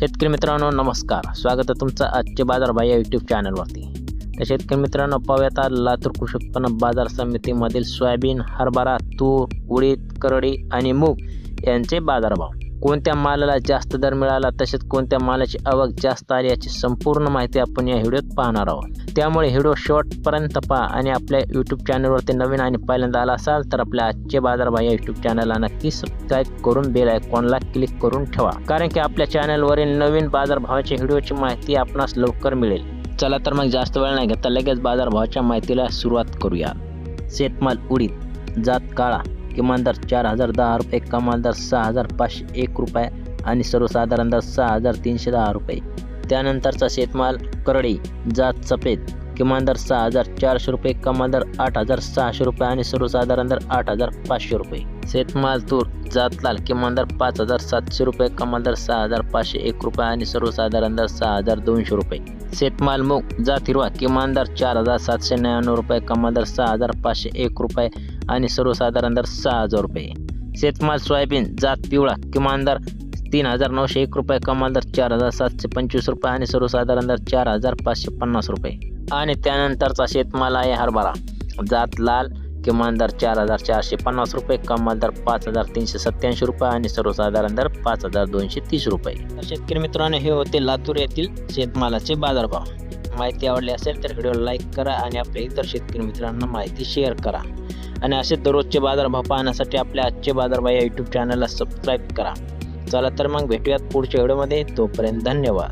शेतकरी मित्रांनो नमस्कार. स्वागत आहे तुमचं आजचे बाजार भाई या यूट्यूब चॅनलवरती तर शेतकरी मित्रांनो पाहूयात लातूर कृषी उत्पन्न बाजार समितीमधील सोयाबीन हरभरा तूर उडीद करडी आणि मूग यांचे बाजारभाव. कोणत्या मालाला जास्त दर मिळाला तसेच कोणत्या मालाची आवक जास्त आली याची संपूर्ण माहिती आपण या व्हिडिओत पाहणार आहोत. त्यामुळे व्हिडिओ शेवटपर्यंत पहा आणि आपल्या यूट्यूब चॅनलवरती नवीन आणि पहिल्यांदा आला असाल तर आपल्या आजचे बाजारभाव या यूट्यूब चॅनलला नक्की सबस्क्राईब करून बेल आयकॉनला क्लिक करून ठेवा. कारण की आपल्या चॅनलवरील नवीन बाजारभावाच्या व्हिडिओची माहिती आपणास लवकर मिळेल. चला तर मग जास्त वेळ नाही घेता लगेच बाजारभावाच्या माहितीला सुरुवात करूया. शेतमाल उडीद जात काळा. किमान दर चार हजार दहा रुपये कमाल दर सहा हजार पाचशे एक रुपये आणि सर्वसाधारण दर सहा हजार तीनशे दहा रुपये. त्यानंतरचा शेतमाल करडी जात सफेद किमान दर सहा हजार चारशे रुपये कमाल दर आठ हजार सहाशे रुपये आणि सर्वसाधारण दर आठ हजार पाचशे रुपये. शेतमाल तूर जात लाल किमान दर पाच हजार सातशे रुपये कमाल दर सहा हजार पाचशे एक रुपये आणि सर्वसाधारण दर सहा हजार दोनशे रुपये. शेतमाल मूग जात हिरवा किमान दर चार हजार सातशे नव्याण्णव रुपये कमाल दर सहा हजार पाचशे एक रुपये आणि सर्वसाधारण दर सहा हजार रुपये. शेतमाल सोयाबीन जात पिवळा किमान दर तीन हजार नऊशे एक रुपये कमाल दर चार हजार सातशे पंचवीस रुपये आणि सर्वसाधारण दर चार हजार पाचशे पन्नास रुपये. आणि त्यानंतरचा शेतमाल आहे हरभरा. जात लाल किमान दर चार हजार चारशे पन्नास रुपये कमाल दर पाच हजार तीनशे सत्याऐंशी रुपये आणि सर्वसाधारण दर पाच हजार दोनशे तीस रुपये. शेतकरी मित्रांनो हे होते लातूर येथील शेतमालाचे बाजारभाव. माहिती आवडली असेल तर व्हिडिओला लाईक करा आणि आपल्या इतर शेतकरी मित्रांना माहिती शेअर करा. आणि असे दररोजचे बाजारभाव पाहण्यासाठी आपल्या आजचे बाजारभाव या यूट्यूब चॅनलला सबस्क्राईब करा. चला तर मग भेटूयात पुढच्या व्हिडिओमध्ये. तोपर्यंत धन्यवाद.